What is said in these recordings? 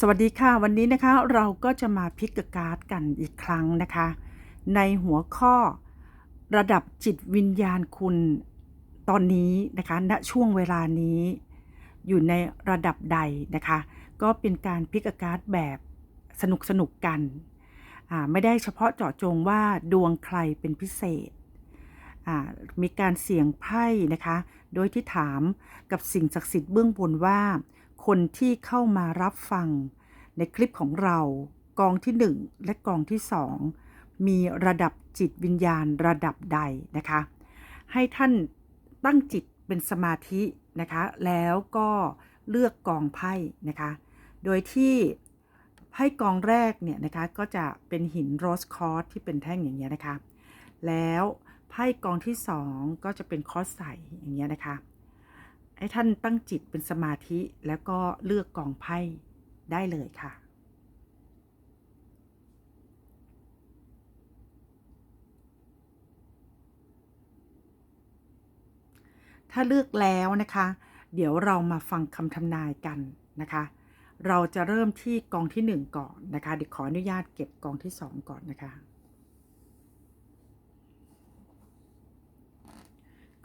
สวัสดีค่ะ วันนี้นะคะเราก็จะมาพิกการ์ดกันอีกครั้งนะคะ ในหัวข้อระดับจิตวิญญาณคุณตอนนี้นะคะณช่วงเวลานี้ อยู่ในระดับใดนะคะ ก็เป็นการพิกการ์ดแบบสนุกสนุกกัน ไม่ได้เฉพาะเจาะจงว่าดวงใครเป็นพิเศษ มีการเสี่ยงไพ่นะคะ โดยที่ถามกับสิ่งศักดิ์สิทธิ์เบื้องบนว่า คนที่เข้ามารับฟัง ในคลิปของเรา กองที่ 1 และกองที่ 2 มีระดับจิตวิญญาณระดับใดนะคะ ให้ท่านตั้งจิตเป็นสมาธินะคะ แล้วก็เลือกกองไพ่นะคะ โดยที่ไพ่กองแรกเนี่ยนะคะก็จะเป็นหินโรสคอร์สที่เป็นแท่งอย่างเงี้ยนะคะ แล้วไพ่กองที่ 2 ก็จะเป็นคอร์สใสอย่างเงี้ยนะคะ ให้ท่านตั้งจิตเป็นสมาธิแล้วก็เลือกกองไพ่ได้เลยค่ะ ถ้าเลือกแล้วนะคะ เดี๋ยวเรามาฟังคำทำนายกันนะคะ เราจะเริ่มที่กองที่ 1 ก่อนนะคะ เดี๋ยวขออนุญาตเก็บกองที่ 2 ก่อนนะคะ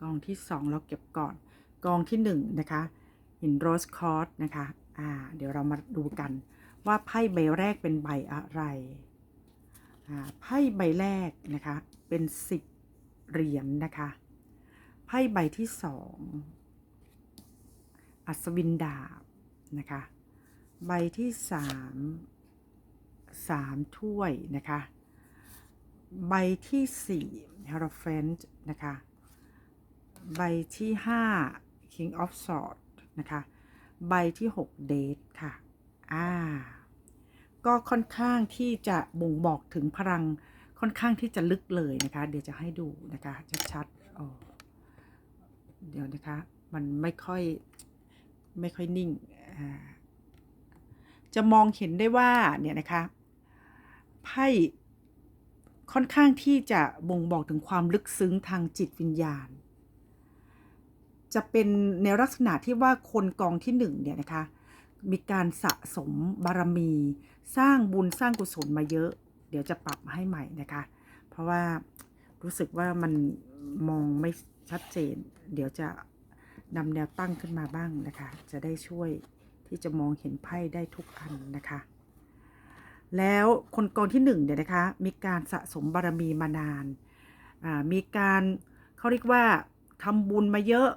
กองที่ 2 เราเก็บก่อน กองที่1นะคะหินโรสคอร์สนะคะอ่าเดี๋ยวเรามาดูกันว่าไพ่ใบแรกเป็นใบอะไรอ่าไพ่ใบแรกนะคะเป็น10เหรียญนะคะไพ่ใบที่2อัศวินดาบนะคะใบที่3 3ถ้วยนะคะใบที่4 h e r o p h a n t นะคะใบที่5 King of Swords นะคะ ใบที่6 Date ค่ะ อ่า ก็ค่อนข้างที่จะบ่งบอกถึงพลังค่อนข้างที่จะลึกเลยนะคะ เดี๋ยวจะให้ดูนะคะชัดๆอ๋อเดี๋ยวนะคะ มันไม่ค่อยไม่ค่อยนิ่ง จะมองเห็นได้ว่าเนี่ยนะคะไพ่ค่อนข้างที่จะบ่งบอกถึงความลึกซึ้งทางจิตวิญญาณ จะเป็นในลักษณะที่ว่าคนกองที่หนึ่งเนี่ยนะคะ มีการสะสมบารมี สร้างบุญสร้างกุศลมาเยอะ เดี๋ยวจะปรับให้ใหม่นะคะ เพราะว่ารู้สึกว่ามันมองไม่ชัดเจน เดี๋ยวจะนำแนวตั้งขึ้นมาบ้างนะคะ จะได้ช่วยที่จะมองเห็นไพ่ได้ทุกอันนะคะ แล้วคนกองที่หนึ่งเนี่ยนะคะ มีการสะสมบารมีมานานอ่ามีการเขาเรียกว่าทำบุญมาเยอะ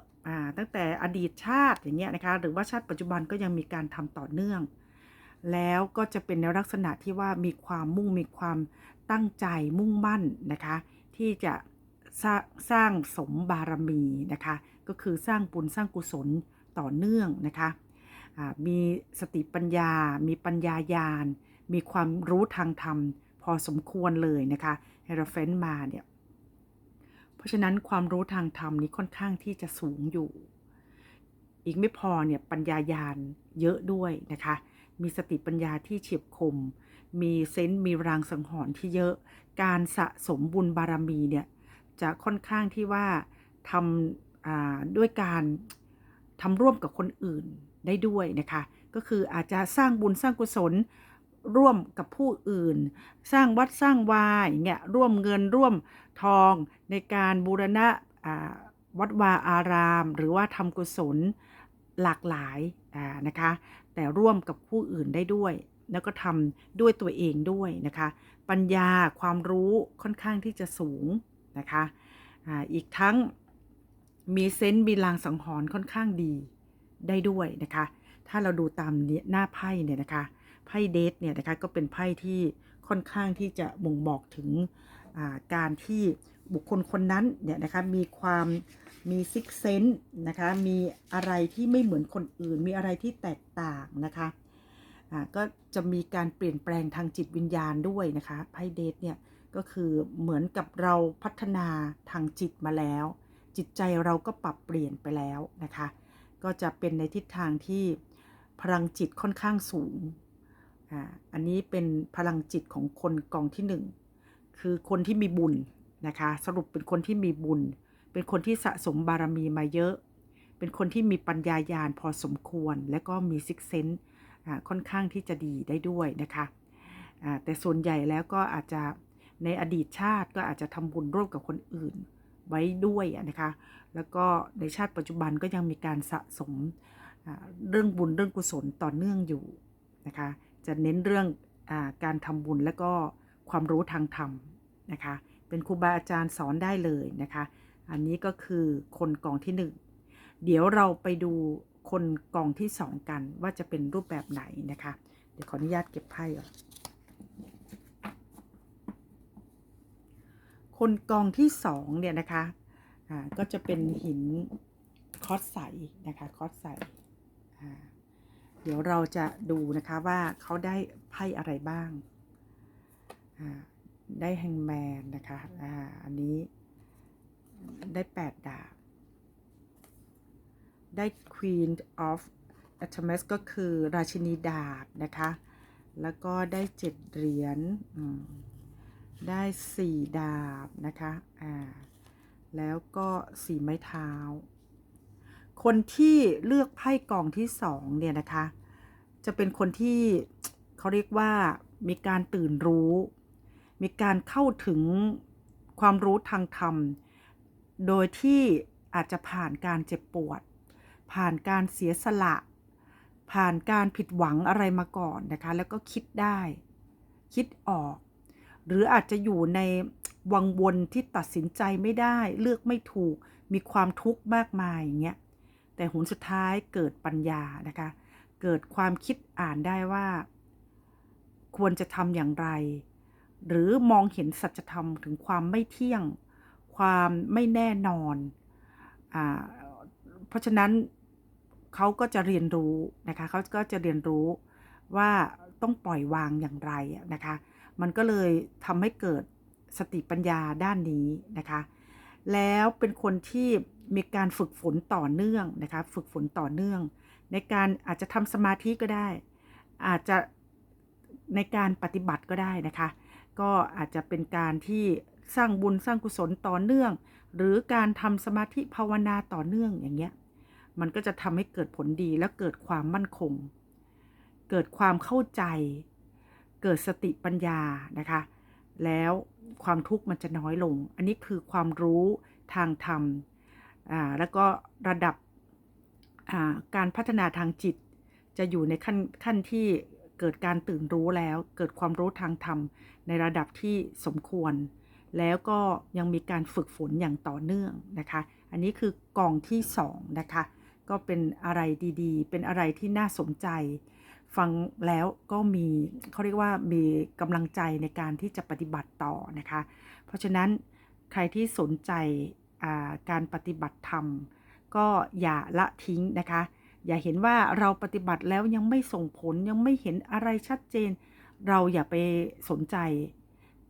ตั้งแต่อดีตชาติอย่างเงี้ยนะคะหรือว่าชาติปัจจุบันก็ยังมีการทำต่อเนื่อง แล้วก็จะเป็นในลักษณะที่ว่ามีความมุ่งมีความตั้งใจมุ่งมั่นนะคะที่จะสร้างสร้างสมบารมีนะคะก็คือสร้างบุญสร้างกุศลต่อเนื่องนะคะมีสติปัญญา มีปัญญายาณมีความรู้ทางธรรม พอสมควรเลยนะคะเฮโรเฟนมาเนี่ย ราะฉะนั้นความรู้ทางธรรมนี้ค่อนข้างที่จะสูงอยู่ อีกไม่พอเนี่ยปัญญายาณเยอะด้วยนะคะ มีสติปัญญาที่เฉียบคม มีเซนส์มีรางสังหรณ์ที่เยอะ การสะสมบุญบารมีเนี่ยจะค่อนข้างที่ว่าทำด้วยการทำร่วมกับคนอื่นได้ด้วยนะคะ ก็คืออาจจะสร้างบุญสร้างกุศล ร่วมกับผู้อื่น สร้างวัดสร้างวาอย่างเงี้ยร่วมเงินร่วมทองในการบูรณะวัดวาอาราม หรือว่าทำกุศลหลากหลายนะคะ แต่ร่วมกับผู้อื่นได้ด้วย แล้วก็ทำด้วยตัวเองด้วยนะคะ ปัญญาความรู้ค่อนข้างที่จะสูงนะคะอีกทั้งมีเซนส์มีลางสังหรณ์ค่อนข้างดีได้ด้วยนะคะ ถ้าเราดูตามหน้าไพ่เนี่ยนะคะ ไพ่เดทเนี่ยนะคะก็เป็นไพ่ที่ค่อนข้างที่จะบ่งบอกถึงาการที่บุคคลคนนั้นเนี่ยนะคะมีความมีซิกเซนต์นะคะมีอะไรที่ไม่เหมือนคนอื่น มีอะไรที่แตกต่างนะคะก็จะมีการเปลี่ยนแปลงทางจิตวิญญาณด้วยนะคะไพ่เดทเนี่ยก็คือเหมือนกับเราพัฒนาทางจิตมาแล้ว จิตใจเราก็ปรับเปลี่ยนไปแล้วนะคะ ก็จะเป็นในทิศทางที่พลังจิตค่อนข้างสูง อ่าอันนี้เป็นพลังจิตของคนกองที่หนึ่งคือคนที่มีบุญนะคะสรุปเป็นคนที่มีบุญ เป็นคนที่สะสมบารมีมาเยอะ เป็นคนที่มีปัญญายาณพอสมควร และก็มีซิกเซนอ่าค่อนข้างที่จะดีได้ด้วยนะคะแต่ส่วนใหญ่แล้วก็อาจจะในอดีตชาติก็อาจจะทำบุญร่วมกับคนอื่นไว้ด้วยนะคะ แล้วก็ในชาติปัจจุบันก็ยังมีการสะสมเรื่องบุญเรื่องกุศลต่อเนื่องอยู่นะคะ จะเน้นเรื่องอการทำบุญและก็ความรู้ทางธรรมนะคะ เป็นครูบาอาจารย์สอนได้เลยนะคะ อันนี้ก็คือคนกองที่หนึ่งเดี๋ยวเราไปดูคนกองที่สองกันว่าจะเป็นรูปแบบไหนนะคะ เดี๋ยวขออนุญาตเก็บไพ่ก่อนคนกองที่สองเนี่ยนะคะอ่าก็จะเป็นหินคอสใสนะคะคอสใสอ่า เดี๋ยวเราจะดูนะคะว่าเขาได้ไพ่อะไรบ้าง ได้แฮงแมนนะคะอ่าอันนี้ได้แปดดาบ ได้ Queen of a t o m e s ก็คือราชินีดาบนะคะ แล้วก็ได้เจ็ดเหรียญ ได้สี่ดาบนะคะ อ่า แล้วก็สี่ไม้เท้า คนที่เลือกไพ่กองที่สองเนี่ยนะคะ จะเป็นคนที่เขาเรียกว่ามีการตื่นรู้ มีการเข้าถึงความรู้ทางธรรม โดยที่อาจจะผ่านการเจ็บปวด ผ่านการเสียสละ ผ่านการผิดหวังอะไรมาก่อนนะคะ แล้วก็คิดได้ คิดออก หรืออาจจะอยู่ในวังวนที่ตัดสินใจไม่ได้ เลือกไม่ถูก มีความทุกข์มากมายอย่างเงี้ย แต่หนสุดท้ายเกิดปัญญานะคะ เกิดความคิดอ่านได้ว่า ควรจะทำอย่างไร หรือมองเห็นสัจธรรมถึงความไม่เที่ยง ความไม่แน่นอนอ่าเพราะฉะนั้นเขาก็จะเรียนรู้นะคะเขาก็จะเรียนรู้ว่าต้องปล่อยวางอย่างไรนะคะ มันก็เลยทำให้เกิดสติปัญญาด้านนี้นะคะ แล้วเป็นคนที่ มีการฝึกฝนต่อเนื่องนะคะฝึกฝนต่อเนื่อง ในการอาจจะทำสมาธิก็ได้ อาจจะในการปฏิบัติก็ได้นะคะ ก็อาจจะเป็นการที่สร้างบุญสร้างกุศลต่อเนื่อง หรือการทำสมาธิภาวนาต่อเนื่องอย่างเงี้ยมันก็จะทำให้เกิดผลดีและเกิดความมั่นคง เกิดความเข้าใจ เกิดสติปัญญานะคะ แล้วความทุกข์มันจะน้อยลง อันนี้คือความรู้ทางธรรม อ่าแล้วก็ระดับอ่าการพัฒนาทางจิต จะอยู่ในขั้นขั้นที่เกิดการตื่นรู้แล้ว เกิดความรู้ทางธรรม ในระดับที่สมควร แล้วก็ยังมีการฝึกฝนอย่างต่อเนื่องนะคะ อันนี้คือกองที่สองนะคะก็เป็นอะไรดีๆ เป็นอะไรที่น่าสนใจ ฟังแล้วก็มีเขาเรียกว่ามีกำลังใจในการที่จะปฏิบัติต่อนะคะ เพราะฉะนั้นใครที่สนใจ การปฏิบัติธรรม ก็อย่าละทิ้งนะคะ อย่าเห็นว่าเราปฏิบัติแล้วยังไม่ส่งผลยังไม่เห็นอะไรชัดเจน เราอย่าไปสนใจ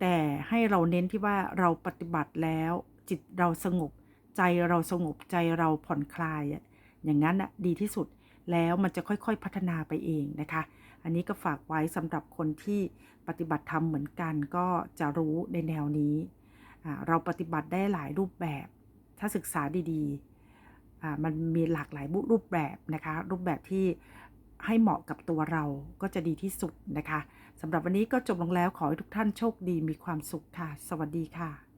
แต่ให้เราเน้นที่ว่าเราปฏิบัติแล้วจิตเราสงบ ใจเราสงบใจเราผ่อนคลาย อย่างนั้นน่ะดีที่สุดแล้วมันจะค่อยๆพัฒนาไปเองนะคะ อันนี้ก็ฝากไว้สำหรับคนที่ปฏิบัติธรรมเหมือนกันก็จะรู้ในแนวนี้ เราปฏิบัติได้หลายรูปแบบ ถ้าศึกษาดีๆอ่ามันมีหลากหลายรูปแบบนะคะ รูปแบบที่ให้เหมาะกับตัวเราก็จะดีที่สุดนะคะสำหรับวันนี้ก็จบลงแล้วขอให้ทุกท่านโชคดีมีความสุขค่ะ สวัสดีค่ะ